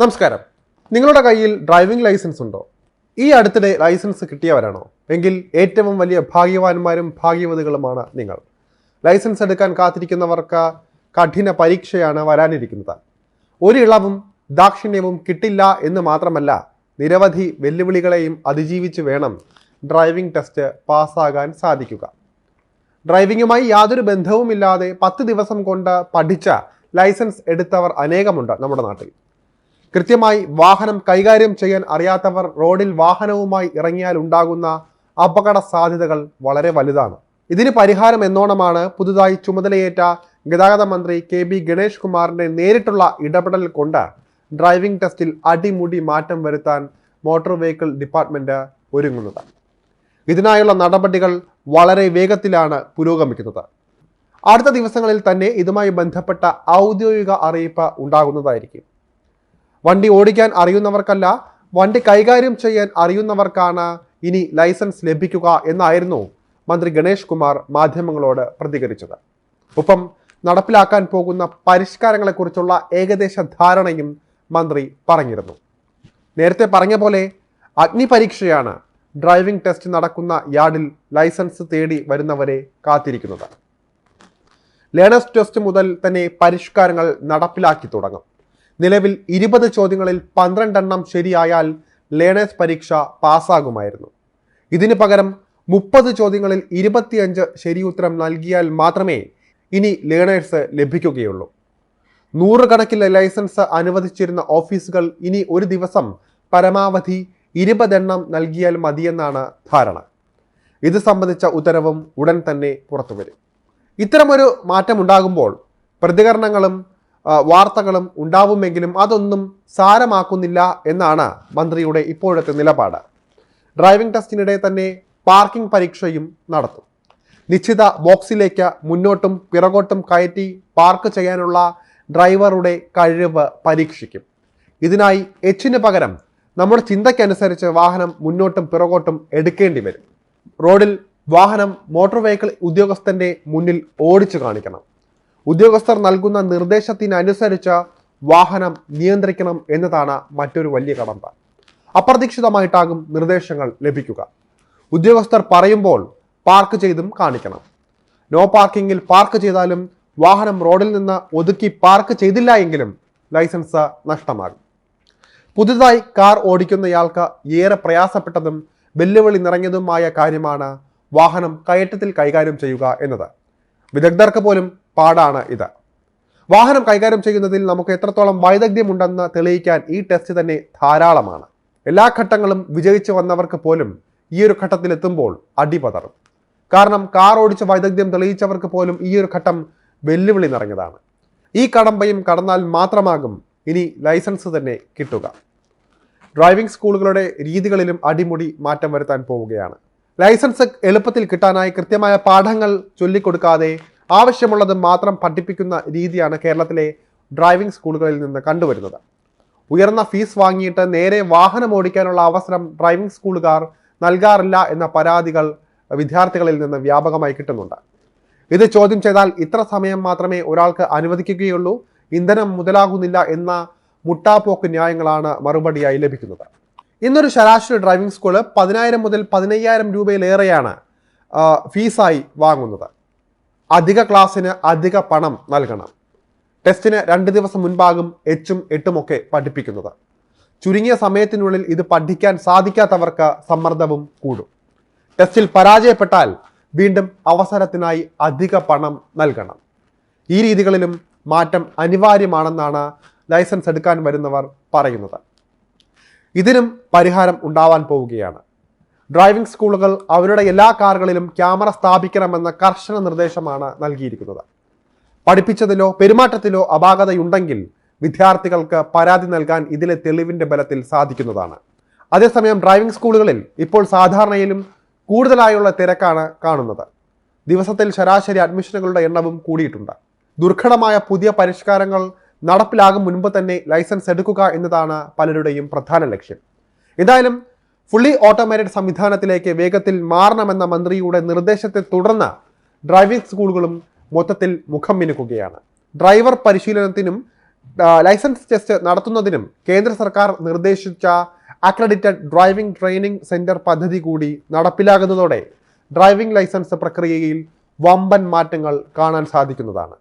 നമസ്കാരം. നിങ്ങളുടെ കയ്യിൽ ഡ്രൈവിംഗ് ലൈസൻസ് ഉണ്ടോ? ഈ അടുത്തിടെ ലൈസൻസ് കിട്ടിയവരാണോ? എങ്കിൽ ഏറ്റവും വലിയ ഭാഗ്യവാന്മാരും ഭാഗ്യവതികളുമാണ് നിങ്ങൾ. ലൈസൻസ് എടുക്കാൻ കാത്തിരിക്കുന്നവർക്ക് കഠിന പരീക്ഷയാണ് വരാനിരിക്കുന്നത്. ഒരു ഇളവും ദാക്ഷിണ്യവും കിട്ടില്ല എന്ന് മാത്രമല്ല നിരവധി വെല്ലുവിളികളെയും അതിജീവിച്ച് വേണം ഡ്രൈവിംഗ് ടെസ്റ്റ് പാസ്സാകാൻ സാധിക്കുക. ഡ്രൈവിംഗുമായി യാതൊരു ബന്ധവുമില്ലാതെ പത്ത് ദിവസം കൊണ്ട് പഠിച്ച ലൈസൻസ് എടുത്തവർ അനേകമുണ്ട് നമ്മുടെ നാട്ടിൽ. കൃത്യമായി വാഹനം കൈകാര്യം ചെയ്യാൻ അറിയാത്തവർ റോഡിൽ വാഹനവുമായി ഇറങ്ങിയാൽ ഉണ്ടാകുന്ന അപകട സാധ്യതകൾ വളരെ വലുതാണ്. ഇതിന് പരിഹാരം എന്നോണമാണ് പുതുതായി ചുമതലയേറ്റ ഗതാഗത മന്ത്രി കെ ബി ഗണേഷ് കുമാറിന്റെ നേരിട്ടുള്ള ഇടപെടൽ കൊണ്ട് ഡ്രൈവിംഗ് ടെസ്റ്റിൽ അടിമുടി മാറ്റം വരുത്താൻ മോട്ടോർ വെഹിക്കിൾ ഡിപ്പാർട്ട്മെന്റ് ഒരുങ്ങുന്നത്. ഇതിനായുള്ള നടപടികൾ വളരെ വേഗത്തിലാണ് പുരോഗമിക്കുന്നത്. അടുത്ത ദിവസങ്ങളിൽ തന്നെ ഇതുമായി ബന്ധപ്പെട്ട ഔദ്യോഗിക അറിയിപ്പ് ഉണ്ടാകുന്നതായിരിക്കും. വണ്ടി ഓടിക്കാൻ അറിയുന്നവർക്കല്ല വണ്ടി കൈകാര്യം ചെയ്യാൻ അറിയുന്നവർക്കാണ് ഇനി ലൈസൻസ് ലഭിക്കുക എന്നായിരുന്നു മന്ത്രി ഗണേഷ് കുമാർ മാധ്യമങ്ങളോട് പ്രതികരിച്ചത്. ഒപ്പം നടപ്പിലാക്കാൻ പോകുന്ന പരിഷ്കാരങ്ങളെക്കുറിച്ചുള്ള ഏകദേശ ധാരണയും മന്ത്രി പറഞ്ഞിരുന്നു. നേരത്തെ പറഞ്ഞ പോലെ അഗ്നിപരീക്ഷയാണ് ഡ്രൈവിംഗ് ടെസ്റ്റ് നടക്കുന്ന യാർഡിൽ ലൈസൻസ് തേടി വരുന്നവരെ കാത്തിരിക്കുന്നത്. ലേണേഴ്സ് ടെസ്റ്റ് മുതൽ തന്നെ പരിഷ്കാരങ്ങൾ നടപ്പിലാക്കി തുടങ്ങും. നിലവിൽ ഇരുപത് ചോദ്യങ്ങളിൽ പന്ത്രണ്ടെണ്ണം ശരിയായാൽ ലേണേഴ്സ് പരീക്ഷ പാസ്സാകുമായിരുന്നു. ഇതിനു പകരം മുപ്പത് ചോദ്യങ്ങളിൽ ഇരുപത്തിയഞ്ച് ശരിയുത്തരം നൽകിയാൽ മാത്രമേ ഇനി ലേണേഴ്സ് ലഭിക്കുകയുള്ളൂ. നൂറുകണക്കിന് ലൈസൻസ് അനുവദിച്ചിരുന്ന ഓഫീസുകൾ ഇനി ഒരു ദിവസം പരമാവധി ഇരുപതെണ്ണം നൽകിയാൽ മതിയെന്നാണ് ധാരണ. ഇത് സംബന്ധിച്ച ഉത്തരവും ഉടൻ തന്നെ പുറത്തുവരും. ഇത്തരമൊരു മാറ്റമുണ്ടാകുമ്പോൾ പ്രതികരണങ്ങളും വാർത്തകളും ഉണ്ടാവുമെങ്കിലും അതൊന്നും സാരമാക്കുന്നില്ല എന്നാണ് മന്ത്രിയുടെ ഇപ്പോഴത്തെ നിലപാട്. ഡ്രൈവിംഗ് ടെസ്റ്റിനിടെ തന്നെ പാർക്കിംഗ് പരീക്ഷയും നടത്തും. നിശ്ചിത ബോക്സിലേക്ക് മുന്നോട്ടും പിറകോട്ടും കയറ്റി പാർക്ക് ചെയ്യാനുള്ള ഡ്രൈവറുടെ കഴിവ് പരീക്ഷിക്കും. ഇതിനായി എച്ചിന് പകരം നമ്മുടെ ചിന്തയ്ക്കനുസരിച്ച് വാഹനം മുന്നോട്ടും പിറകോട്ടും എടുക്കേണ്ടി വരും. റോഡിൽ വാഹനം മോട്ടോർ വെഹിക്കിൾ ഉദ്യോഗസ്ഥന്റെ മുന്നിൽ ഓടിച്ചു കാണിക്കണം. ഉദ്യോഗസ്ഥർ നൽകുന്ന നിർദ്ദേശത്തിനനുസരിച്ച് വാഹനം നിയന്ത്രിക്കണം എന്നതാണ് മറ്റൊരു വലിയ കടമ്പ. അപ്രതീക്ഷിതമായിട്ടാകും നിർദ്ദേശങ്ങൾ ലഭിക്കുക. ഉദ്യോഗസ്ഥർ പറയുമ്പോൾ പാർക്ക് ചെയ്തും കാണിക്കണം. നോ പാർക്കിങ്ങിൽ പാർക്ക് ചെയ്താലും വാഹനം റോഡിൽ നിന്ന് ഒതുക്കി പാർക്ക് ചെയ്തില്ല എങ്കിലും ലൈസൻസ് നഷ്ടമാകും. പുതുതായി കാർ ഓടിക്കുന്നയാൾക്ക് ഏറെ പ്രയാസപ്പെട്ടതും വെല്ലുവിളി നിറഞ്ഞതുമായ കാര്യമാണ് വാഹനം കയറ്റത്തിൽ കൈകാര്യം ചെയ്യുക എന്നത്. വിദഗ്ധർക്ക് പോലും പാടാണ് ഇത്. വാഹനം കൈകാര്യം ചെയ്യുന്നതിൽ നമുക്ക് എത്രത്തോളം വൈദഗ്ധ്യമുണ്ടെന്ന് തെളിയിക്കാൻ ഈ ടെസ്റ്റ് തന്നെ ധാരാളമാണ്. എല്ലാ ഘട്ടങ്ങളും വിജയിച്ചു വന്നവർക്ക് പോലും ഈ ഒരു ഘട്ടത്തിലെത്തുമ്പോൾ അടിപതറും കാരണം കാർ ഓടിച്ച വൈദഗ്ധ്യം തെളിയിച്ചവർക്ക് പോലും ഈ ഒരു ഘട്ടം വെല്ലുവിളി നിറഞ്ഞതാണ്. ഈ കടമ്പയും കടന്നാൽ മാത്രമാകും ഇനി ലൈസൻസ് തന്നെ കിട്ടുക. ഡ്രൈവിംഗ് സ്കൂളുകളുടെ രീതികളിലും അടിമുടി മാറ്റം വരുത്താൻ പോവുകയാണ്. ലൈസൻസ് എളുപ്പത്തിൽ കിട്ടാനായി കൃത്യമായ പാഠങ്ങൾ ചൊല്ലിക്കൊടുക്കാതെ ആവശ്യമുള്ളത് മാത്രം പഠിപ്പിക്കുന്ന രീതിയാണ് കേരളത്തിലെ ഡ്രൈവിംഗ് സ്കൂളുകളിൽ നിന്ന് കണ്ടുവരുന്നത്. ഉയർന്ന ഫീസ് വാങ്ങിയിട്ട് നേരെ വാഹനം ഓടിക്കാനുള്ള അവസരം ഡ്രൈവിംഗ് സ്കൂളുകാർ നൽകാറില്ല എന്ന പരാതികൾ വിദ്യാർത്ഥികളിൽ നിന്ന് വ്യാപകമായി കിട്ടുന്നുണ്ട്. ഇത് ചോദ്യം ചെയ്താൽ ഇത്ര സമയം മാത്രമേ ഒരാൾക്ക് അനുവദിക്കുകയുള്ളൂ ഇന്ധനം മുതലാകുന്നില്ല എന്ന മുട്ടാപ്പോക്ക് ന്യായങ്ങളാണ് മറുപടിയായി ലഭിക്കുന്നത്. ഇന്നൊരു ശരാശരി ഡ്രൈവിംഗ് സ്കൂൾ പതിനായിരം മുതൽ പതിനയ്യായിരം രൂപയിലേറെയാണ് ഫീസായി വാങ്ങുന്നത്. അധിക ക്ലാസ്സിന് അധിക പണം നൽകണം. ടെസ്റ്റിന് രണ്ട് ദിവസം മുൻപാകും എച്ചും എട്ടുമൊക്കെ പഠിപ്പിക്കുന്നത്. ചുരുങ്ങിയ സമയത്തിനുള്ളിൽ ഇത് പഠിക്കാൻ സാധിക്കാത്തവർക്ക് സമ്മർദ്ദവും കൂടും. ടെസ്റ്റിൽ പരാജയപ്പെട്ടാൽ വീണ്ടും അവസരത്തിനായി അധിക പണം നൽകണം. ഈ രീതികളിലും മാറ്റം അനിവാര്യമാണെന്നാണ് ലൈസൻസ് എടുക്കാൻ വരുന്നവർ പറയുന്നത്. ഇതിനും പരിഹാരം ഉണ്ടാവാൻ പോവുകയാണ്. ഡ്രൈവിംഗ് സ്കൂളുകൾ അവരുടെ എല്ലാ കാറുകളിലും ക്യാമറ സ്ഥാപിക്കണമെന്ന കർശന നിർദ്ദേശമാണ് നൽകിയിരിക്കുന്നത്. പഠിപ്പിച്ചതിലോ പെരുമാറ്റത്തിലോ അപാകതയുണ്ടെങ്കിൽ വിദ്യാർത്ഥികൾക്ക് പരാതി നൽകാൻ ഇതിലെ തെളിവിന്റെ ബലത്തിൽ സാധിക്കുന്നതാണ്. അതേസമയം ഡ്രൈവിംഗ് സ്കൂളുകളിൽ ഇപ്പോൾ സാധാരണയിലും കൂടുതലായുള്ള തിരക്കാണ് കാണുന്നത്. ദിവസത്തിൽ ശരാശരി അഡ്മിഷനുകളുടെ എണ്ണവും കൂടിയിട്ടുണ്ട്. ദുർഘടമായ പുതിയ പരിഷ്കാരങ്ങൾ നടപ്പിലാകും മുൻപ് തന്നെ ലൈസൻസ് എടുക്കുക എന്നതാണ് പലരുടെയും പ്രധാന ലക്ഷ്യം. എന്തായാലും ഫുള്ളി ഓട്ടോമാറ്റഡ് സംവിധാനത്തിലേക്ക് വേഗത്തിൽ മാറണമെന്ന മന്ത്രിയുടെ നിർദ്ദേശത്തെ തുടർന്ന് ഡ്രൈവിംഗ് സ്കൂളുകളും മൊത്തത്തിൽ മുഖം മിനുക്കുകയാണ്. ഡ്രൈവർ പരിശീലനത്തിനും ലൈസൻസ് ടെസ്റ്റ് നടത്തുന്നതിനും കേന്ദ്ര സർക്കാർ നിർദ്ദേശിച്ച അക്രഡിറ്റഡ് ഡ്രൈവിംഗ് ട്രെയിനിംഗ് സെന്റർ പദ്ധതി കൂടി നടപ്പിലാകുന്നതോടെ ഡ്രൈവിംഗ് ലൈസൻസ് പ്രക്രിയയിൽ വമ്പൻ മാറ്റങ്ങൾ കാണാൻ സാധിക്കുന്നതാണ്.